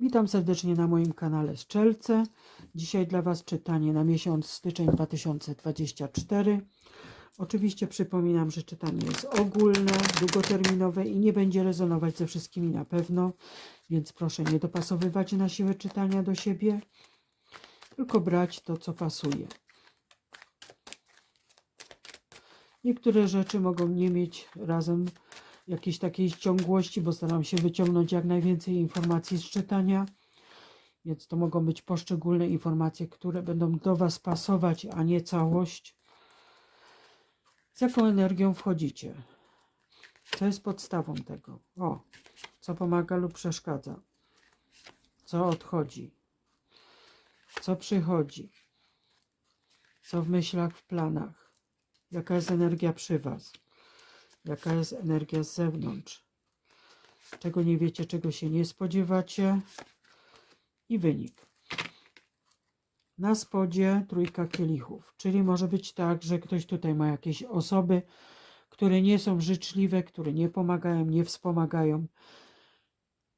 Witam serdecznie na moim kanale Szczelce. Dzisiaj dla Was czytanie na miesiąc styczeń 2024. Oczywiście przypominam, że czytanie jest ogólne, długoterminowe i nie będzie rezonować ze wszystkimi na pewno, więc proszę nie dopasowywać na siłę czytania do siebie, tylko brać to, co pasuje. Niektóre rzeczy mogą nie mieć razem jakiejś takiej ciągłości, bo staram się wyciągnąć jak najwięcej informacji z czytania. Więc to mogą być poszczególne informacje, które będą do Was pasować, a nie całość. Z jaką energią wchodzicie? Co jest podstawą tego? O, co pomaga lub przeszkadza? Co odchodzi? Co przychodzi? Co w myślach, w planach? Jaka jest energia przy Was? Jaka jest energia z zewnątrz? Czego nie wiecie, czego się nie spodziewacie? I wynik. Na spodzie trójka kielichów, czyli może być tak, że ktoś tutaj ma jakieś osoby, które nie są życzliwe, które nie pomagają, nie wspomagają.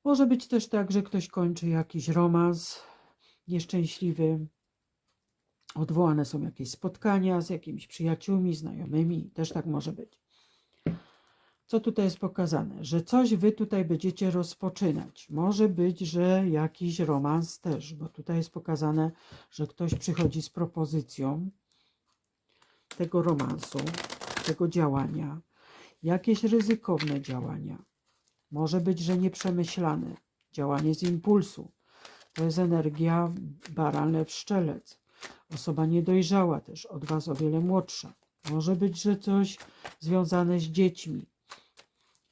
Może być też tak, że ktoś kończy jakiś romans nieszczęśliwy. Odwołane są jakieś spotkania z jakimiś przyjaciółmi, znajomymi, też tak może być co tutaj jest pokazane? Że coś wy tutaj będziecie rozpoczynać. Może być, że jakiś romans też, bo tutaj jest pokazane, że ktoś przychodzi z propozycją tego romansu, tego działania, jakieś ryzykowne działania. Może być, że nieprzemyślane, działanie z impulsu. To jest energia baran lew szczelec. Osoba niedojrzała też, od was o wiele młodsza. Może być, że coś związane z dziećmi,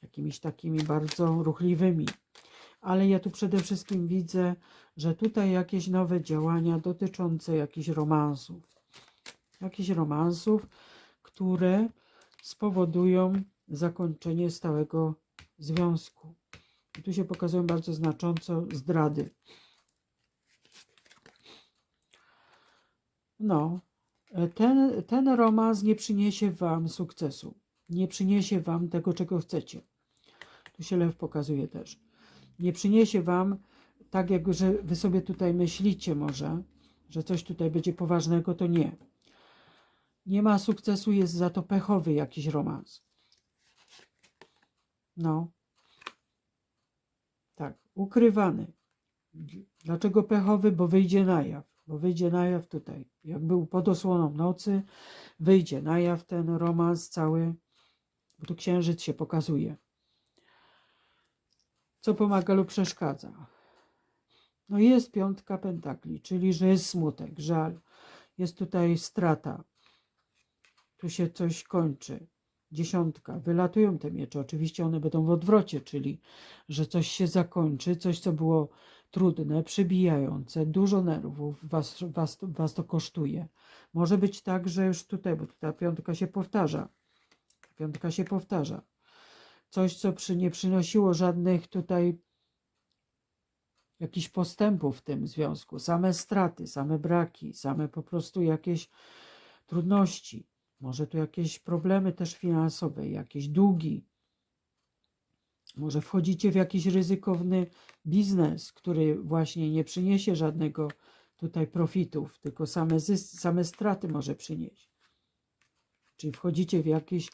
jakimiś takimi bardzo ruchliwymi. Ale ja tu przede wszystkim widzę, że tutaj jakieś nowe działania dotyczące jakichś romansów. Jakichś romansów, które spowodują zakończenie stałego związku. I tu się pokazują bardzo znacząco zdrady. No, ten, ten romans nie przyniesie Wam sukcesu. Nie przyniesie Wam tego, czego chcecie. Tu się lew pokazuje też. Nie przyniesie Wam tak, jak że Wy sobie tutaj myślicie może, że coś tutaj będzie poważnego, to nie. Nie ma sukcesu, jest za to pechowy jakiś romans. No. Tak, ukrywany. Dlaczego pechowy? Bo wyjdzie na jaw. Bo wyjdzie na jaw tutaj. Jak był pod osłoną nocy, wyjdzie na jaw ten romans cały, bo tu księżyc się pokazuje. Co pomaga lub przeszkadza? No jest piątka pentakli, czyli że jest smutek, żal. Jest tutaj strata. Tu się coś kończy. Dziesiątka. Wylatują te miecze. Oczywiście one będą w odwrocie, czyli że coś się zakończy, coś co było trudne, przybijające, dużo nerwów was, was, was to kosztuje. Może być tak, że już tutaj, bo ta piątka się powtarza. Piątka się powtarza. Coś, co przy, nie przynosiło żadnych tutaj jakichś postępów w tym związku. Same straty, same braki, same po prostu jakieś trudności. Może tu jakieś problemy też finansowe, jakieś długi. Może wchodzicie w jakiś ryzykowny biznes, który właśnie nie przyniesie żadnego tutaj profitów, tylko same, same straty może przynieść. Czyli wchodzicie w jakiś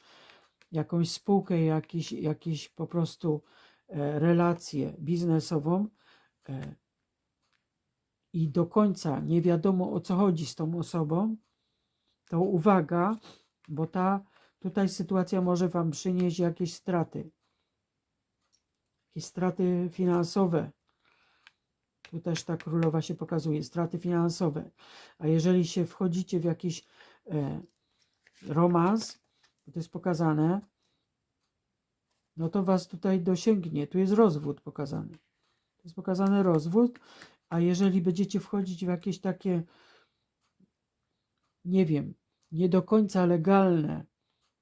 jakąś spółkę, jakiś, jakiś po prostu e, relację biznesową e, i do końca nie wiadomo o co chodzi z tą osobą, to uwaga, bo ta tutaj sytuacja może Wam przynieść jakieś straty. Jakieś straty finansowe. Tu też ta królowa się pokazuje, straty finansowe. A jeżeli się wchodzicie w jakiś e, romans, to jest pokazane, no to was tutaj dosięgnie. Tu jest rozwód pokazany. To jest pokazany rozwód, a jeżeli będziecie wchodzić w jakieś takie, nie wiem, nie do końca legalne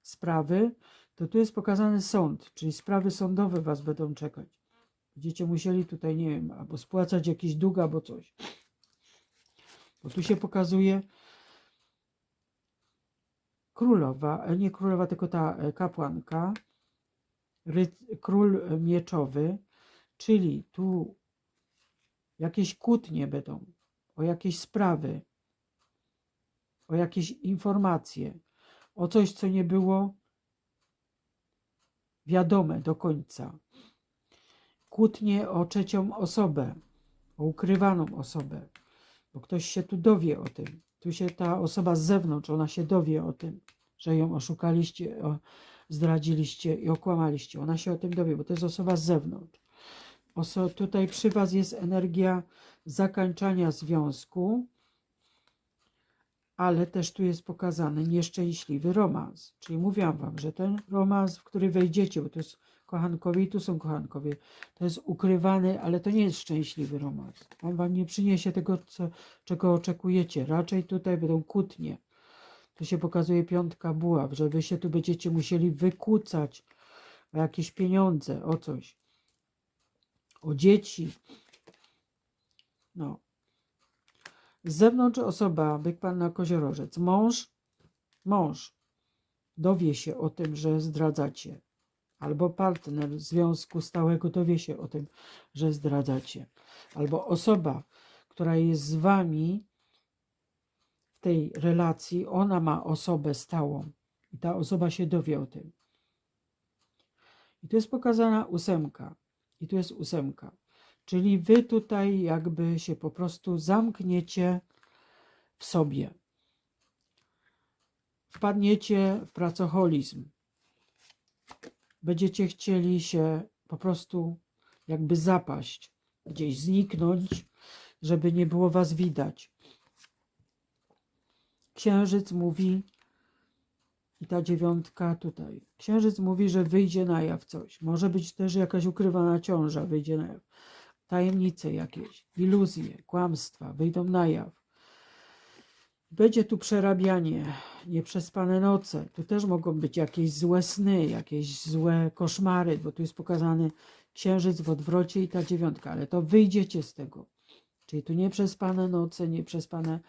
sprawy, to tu jest pokazany sąd, czyli sprawy sądowe was będą czekać. Będziecie musieli tutaj, nie wiem, albo spłacać jakiś dług, albo coś. Bo tu się pokazuje, królowa, e, nie królowa, tylko ta e, kapłanka, król mieczowy, czyli tu Jakieś kłótnie będą, o jakieś sprawy, o jakieś informacje, o coś, co nie było wiadome do końca. Kłótnie o trzecią osobę, o ukrywaną osobę, bo ktoś się tu dowie o tym. Tu się ta osoba z zewnątrz, ona się dowie o tym, że ją oszukaliście, zdradziliście i okłamaliście. Ona się o tym dowie, bo to jest osoba z zewnątrz. Oso, tutaj przy Was jest energia zakończania związku, ale też tu jest pokazany nieszczęśliwy romans. Czyli mówiłam Wam, że ten romans, w który wejdziecie, bo to jest kochankowie i tu są kochankowie, to jest ukrywany, ale to nie jest szczęśliwy romans. On Wam nie przyniesie tego, co, czego oczekujecie. Raczej tutaj będą kłótnie. Tu się pokazuje piątka buław, że Wy się tu będziecie musieli wykłócać o jakieś pieniądze, o coś. O dzieci. No, z zewnątrz osoba, byk panna koziorożec, mąż, mąż dowie się o tym, że zdradzacie. Albo partner związku stałego dowie się o tym, że zdradzacie. Albo osoba, która jest z wami w tej relacji, ona ma osobę stałą i ta osoba się dowie o tym. I tu jest pokazana ósemka. I tu jest ósemka. Czyli wy tutaj jakby się po prostu zamkniecie w sobie. Wpadniecie w pracoholizm. Będziecie chcieli się po prostu jakby zapaść, gdzieś zniknąć, żeby nie było was widać. Księżyc mówi, i ta dziewiątka tutaj. Księżyc mówi, że wyjdzie na jaw coś. Może być też jakaś ukrywana ciąża, wyjdzie na jaw tajemnice jakieś, iluzje, kłamstwa wyjdą na jaw. Będzie tu przerabianie, nieprzespane noce. Tu też mogą być jakieś złe sny, jakieś złe koszmary, bo tu jest pokazany księżyc w odwrocie i ta dziewiątka, ale to wyjdziecie z tego. Czyli tu nieprzespane noce, nieprzespane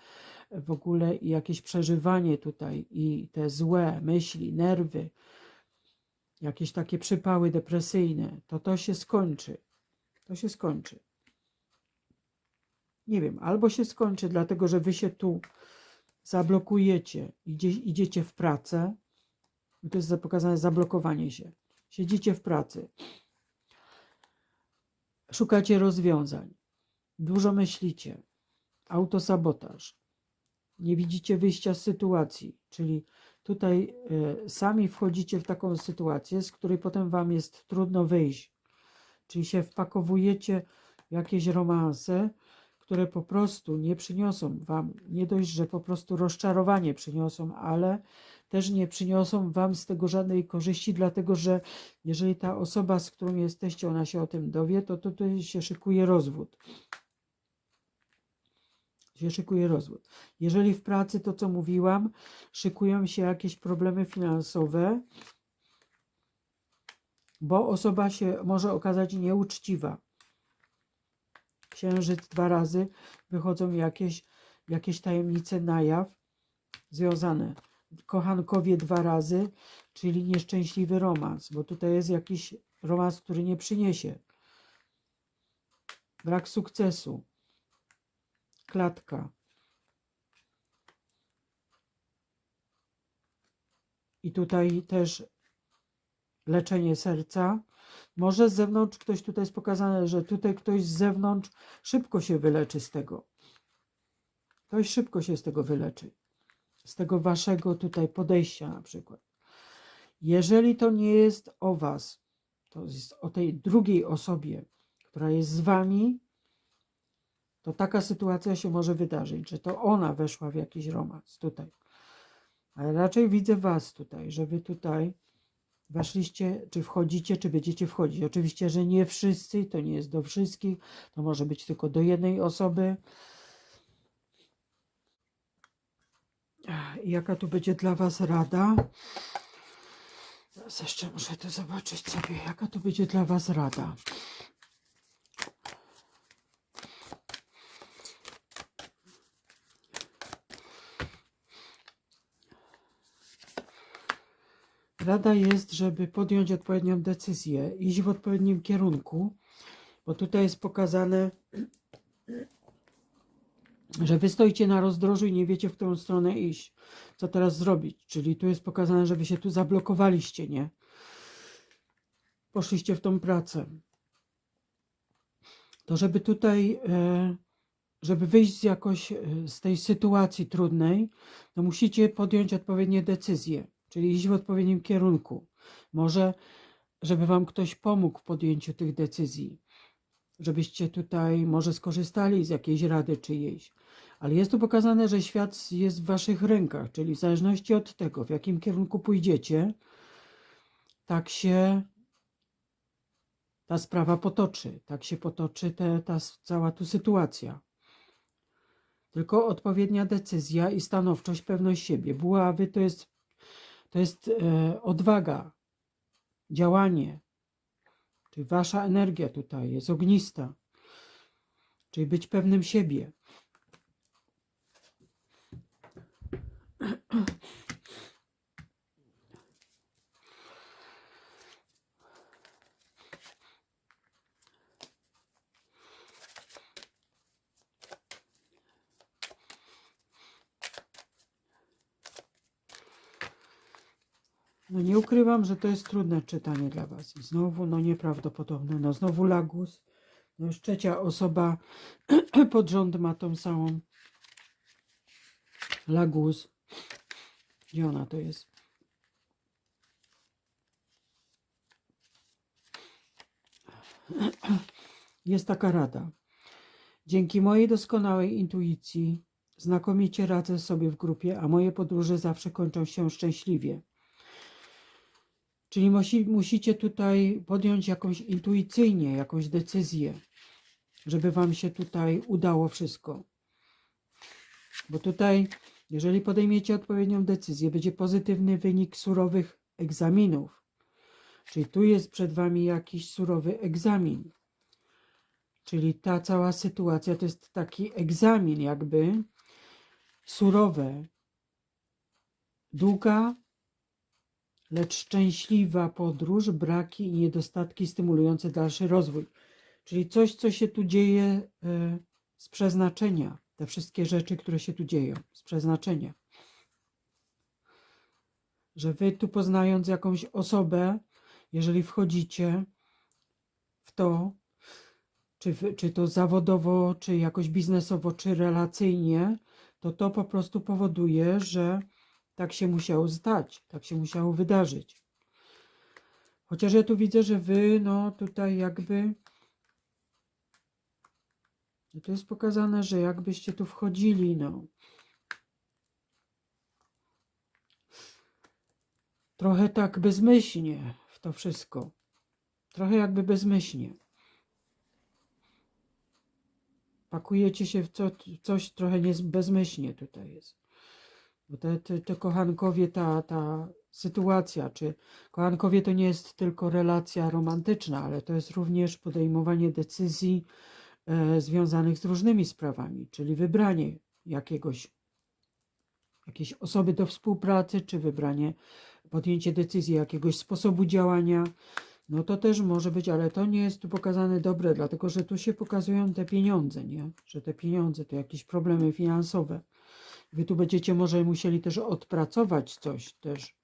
w ogóle i jakieś przeżywanie tutaj i te złe myśli, nerwy, jakieś takie przypały depresyjne, to to się skończy to się skończy. Nie wiem, albo się skończy, dlatego że wy się tu zablokujecie, idzie, idziecie w pracę. To jest pokazane zablokowanie się. Siedzicie w pracy. Szukacie rozwiązań. Dużo myślicie. Autosabotaż. Nie widzicie wyjścia z sytuacji, czyli tutaj y, sami wchodzicie w taką sytuację, z której potem wam jest trudno wyjść Czyli się wpakowujecie w jakieś romanse, które po prostu nie przyniosą Wam, nie dość, że po prostu rozczarowanie przyniosą, ale też nie przyniosą Wam z tego żadnej korzyści, dlatego że jeżeli ta osoba, z którą jesteście, ona się o tym dowie, to tutaj się szykuje rozwód. Się szykuje rozwód. Jeżeli w pracy, to co mówiłam, szykują się jakieś problemy finansowe, bo osoba się może okazać nieuczciwa. Księżyc dwa razy wychodzą jakieś, jakieś tajemnice na jaw związane. Kochankowie dwa razy, czyli nieszczęśliwy romans, bo tutaj jest jakiś romans, który nie przyniesie. Brak sukcesu. Klatka. I tutaj też leczenie serca. Może z zewnątrz ktoś tutaj jest pokazane, że tutaj ktoś z zewnątrz szybko się wyleczy z tego. Ktoś szybko się z tego wyleczy. Z tego waszego tutaj podejścia na przykład. Jeżeli to nie jest o was, to jest o tej drugiej osobie, która jest z wami, to taka sytuacja się może wydarzyć, że to ona weszła w jakiś romans tutaj. Ale raczej widzę was tutaj, że wy tutaj weszliście, czy wchodzicie, czy będziecie wchodzić. Oczywiście, że nie wszyscy, to nie jest do wszystkich, to może być tylko do jednej osoby. Jaka tu będzie dla Was rada? Jeszcze muszę to zobaczyć sobie, jaka tu będzie dla Was rada. Rada jest, żeby podjąć odpowiednią decyzję, iść w odpowiednim kierunku, bo tutaj jest pokazane że wy stoicie na rozdrożu i nie wiecie, w którą stronę iść, co teraz zrobić. Czyli tu jest pokazane, że wy się tu zablokowaliście, nie? Poszliście w tą pracę. To żeby tutaj, e, żeby wyjść jakoś e, z tej sytuacji trudnej, to musicie podjąć odpowiednie decyzje, czyli iść w odpowiednim kierunku. Może, żeby wam ktoś pomógł w podjęciu tych decyzji żebyście tutaj może skorzystali z jakiejś rady czyjejś. Ale jest tu pokazane, że świat jest w waszych rękach, czyli w zależności od tego, w jakim kierunku pójdziecie, tak się ta sprawa potoczy, tak się potoczy te, ta cała tu sytuacja. Tylko odpowiednia decyzja i stanowczość, pewność siebie. Buławy to jest, to jest e, odwaga, działanie, Czyli wasza energia tutaj jest ognista. Czyli być pewnym siebie. No nie ukrywam, że to jest trudne czytanie dla Was. I znowu, no nieprawdopodobne. No znowu Lagus. No już trzecia osoba pod rząd ma tą samą Lagus. Gdzie ona to jest? Jest taka rada. Dzięki mojej doskonałej intuicji znakomicie radzę sobie w grupie, a moje podróże zawsze kończą się szczęśliwie. Czyli musi, musicie tutaj podjąć jakąś intuicyjnie, jakąś decyzję, żeby wam się tutaj udało wszystko. Bo tutaj, jeżeli podejmiecie odpowiednią decyzję, będzie pozytywny wynik surowych egzaminów. Czyli tu jest przed wami jakiś surowy egzamin. Czyli ta cała sytuacja to jest taki egzamin, jakby surowe, długa, lecz szczęśliwa podróż, braki i niedostatki stymulujące dalszy rozwój. Czyli coś, co się tu dzieje e, z przeznaczenia. Te wszystkie rzeczy, które się tu dzieją z przeznaczenia. Że wy tu poznając jakąś osobę, jeżeli wchodzicie w to, czy, czy to zawodowo, czy jakoś biznesowo, czy relacyjnie, to to po prostu powoduje, że tak się musiało stać, tak się musiało wydarzyć. Chociaż ja tu widzę, że wy, no tutaj jakby. No to jest pokazane, że jakbyście tu wchodzili, no. Trochę tak bezmyślnie w to wszystko. Trochę jakby bezmyślnie. Pakujecie się w co, coś trochę nie bezmyślnie tutaj jest. Bo te, te, te kochankowie, ta, ta sytuacja, czy kochankowie to nie jest tylko relacja romantyczna, ale to jest również podejmowanie decyzji e, związanych z różnymi sprawami, czyli wybranie jakiegoś, jakiejś osoby do współpracy, czy wybranie, podjęcie decyzji jakiegoś sposobu działania. No to też może być, ale to nie jest tu pokazane dobre, dlatego że tu się pokazują te pieniądze, nie? Że te pieniądze to jakieś problemy finansowe. Wy tu będziecie może musieli też odpracować coś też.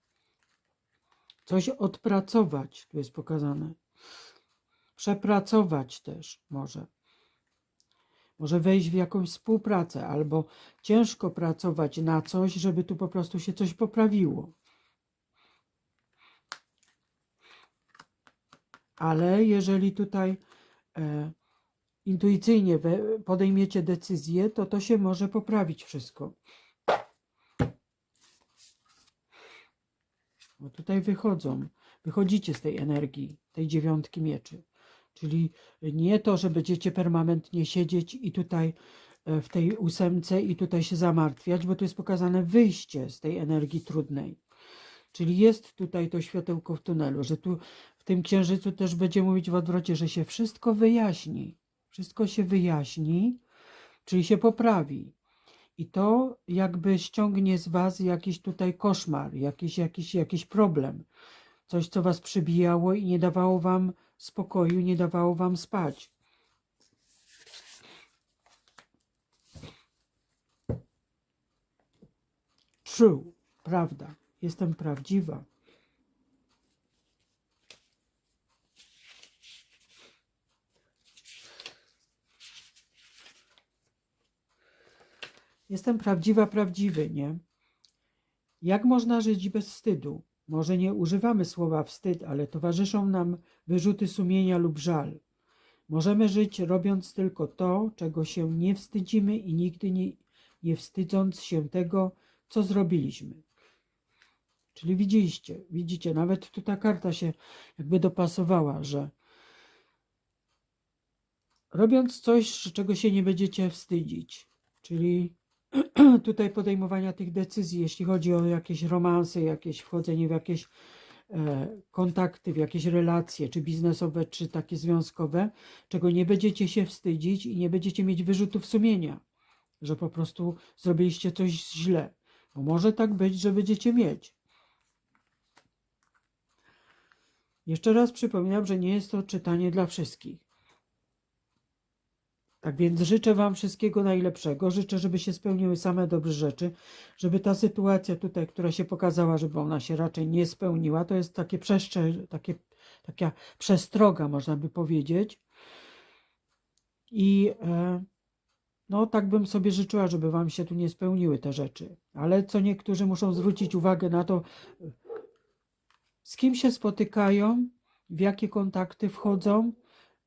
Coś odpracować, tu jest pokazane. Przepracować też może. Może wejść w jakąś współpracę, albo ciężko pracować na coś, żeby tu po prostu się coś poprawiło. Ale jeżeli tutaj e, intuicyjnie podejmiecie decyzję, to to się może poprawić wszystko. Bo tutaj wychodzą, wychodzicie z tej energii, tej dziewiątki mieczy. Czyli nie to, że będziecie permanentnie siedzieć i tutaj e, w tej ósemce i tutaj się zamartwiać, bo tu jest pokazane wyjście z tej energii trudnej. Czyli jest tutaj to światełko w tunelu, że tu w tym księżycu też będzie mówić w odwrocie, że się wszystko wyjaśni. Wszystko się wyjaśni, czyli się poprawi. I to jakby ściągnie z was jakiś tutaj koszmar, jakiś, jakiś, jakiś problem, coś, co was przybijało i nie dawało wam spokoju, nie dawało wam spać. True, prawda, jestem prawdziwa. Jestem prawdziwa, prawdziwy, nie? Jak można żyć bez wstydu? Może nie używamy słowa wstyd, ale towarzyszą nam wyrzuty sumienia lub żal. Możemy żyć robiąc tylko to, czego się nie wstydzimy i nigdy nie, nie wstydząc się tego, co zrobiliśmy. Czyli widzieliście, widzicie, nawet tu ta karta się jakby dopasowała, że robiąc coś, czego się nie będziecie wstydzić, czyli tutaj podejmowania tych decyzji, jeśli chodzi o jakieś romanse, jakieś wchodzenie w jakieś e, kontakty, w jakieś relacje, czy biznesowe, czy takie związkowe, czego nie będziecie się wstydzić i nie będziecie mieć wyrzutów sumienia, że po prostu zrobiliście coś źle. Bo może tak być, że będziecie mieć. Jeszcze raz przypominam, że nie jest to czytanie dla wszystkich. Tak więc życzę Wam wszystkiego najlepszego. Życzę, żeby się spełniły same dobre rzeczy, żeby ta sytuacja tutaj, która się pokazała, żeby ona się raczej nie spełniła. To jest takie przeszcze, takie, taka przestroga, można by powiedzieć. I e, no, tak bym sobie życzyła, żeby Wam się tu nie spełniły te rzeczy. Ale co niektórzy muszą zwrócić uwagę na to, z kim się spotykają, w jakie kontakty wchodzą,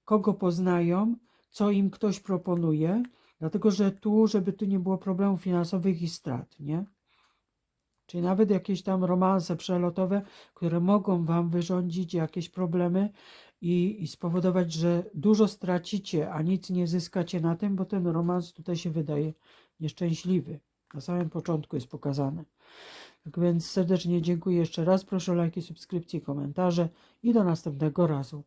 kogo poznają, co im ktoś proponuje, dlatego że tu, żeby tu nie było problemów finansowych i strat, nie? Czyli nawet jakieś tam romanse przelotowe, które mogą wam wyrządzić jakieś problemy i, i spowodować, że dużo stracicie, a nic nie zyskacie na tym, bo ten romans tutaj się wydaje nieszczęśliwy. Na samym początku jest pokazane. Tak więc serdecznie dziękuję jeszcze raz. Proszę o lajki, subskrypcje, komentarze i do następnego razu.